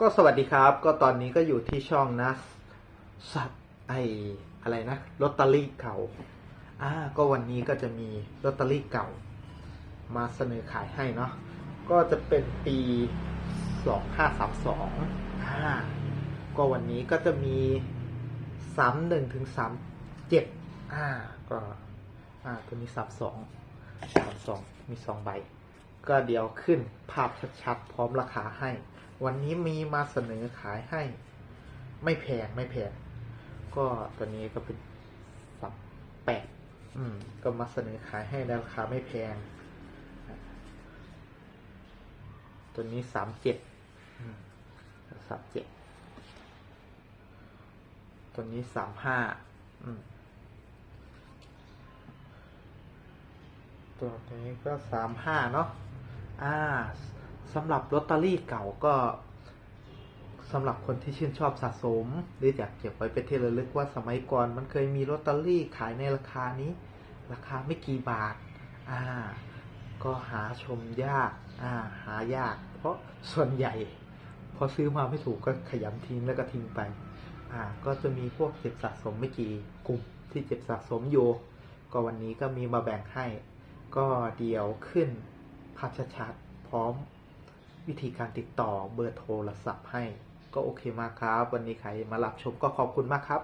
ก็สวัสดีครับ ก็ตอนนี้ก็อยู่ที่ช่องนะ สัตว์ไออะไรนะลอตเตอรี่เก่าอ่าก็วันนี้ก็จะมีลอตเตอรี่เก่า มาเสนอขายให้เนาะก็จะเป็นปีสองห้าสามสองอ่าก็วันนี้ก็จะมีสามหนึ่งถึงสามเจ็ดอ่าก็อ่าตัวนี้สามสองสามสองมีสองใบ ก็เดี๋ยวขึ้นภาพชัดๆ พร้อมราคาให้ วันนี้มีมาเสนอขายให้ ไม่แพงไม่แพง ก็ตัวนี้ก็เป็นสับแปดอืม ก็มาเสนอขายให้ราคาไม่แพง ตัวนี้สามเจ็ดสามเจ็ดตัวนี้สามห้าอืมตัวนี้ก็สามห้าเนาะ อ่าสำหรับลอตเตอรี่เก่าก็สำหรับคนที่ชื่นชอบสะสม หรืออยากเก็บไว้เป็นที่ระลึกว่าสมัยก่อนมันเคยมีลอตเตอรี่ขายในราคานี้ ราคาไม่กี่บาท อ่า ก็หาชมยาก อ่า หายาก เพราะส่วนใหญ่ พอซื้อมาไม่ถูกก็ขยำทิ้งแล้วก็ทิ้งไป อ่า ก็จะมีพวกเก็บสะสมไม่กี่กลุ่มที่เก็บสะสมอยู่ ก็วันนี้ก็มีมาแบ่งให้ ก็เดี๋ยวขึ้นาพชัดๆ พร้อมวิธีการติดต่อเบอร์โทรศัพท์ให้ ก็โอเคมากครับ วันนี้ใครมารับชมก็ขอบคุณมากครับ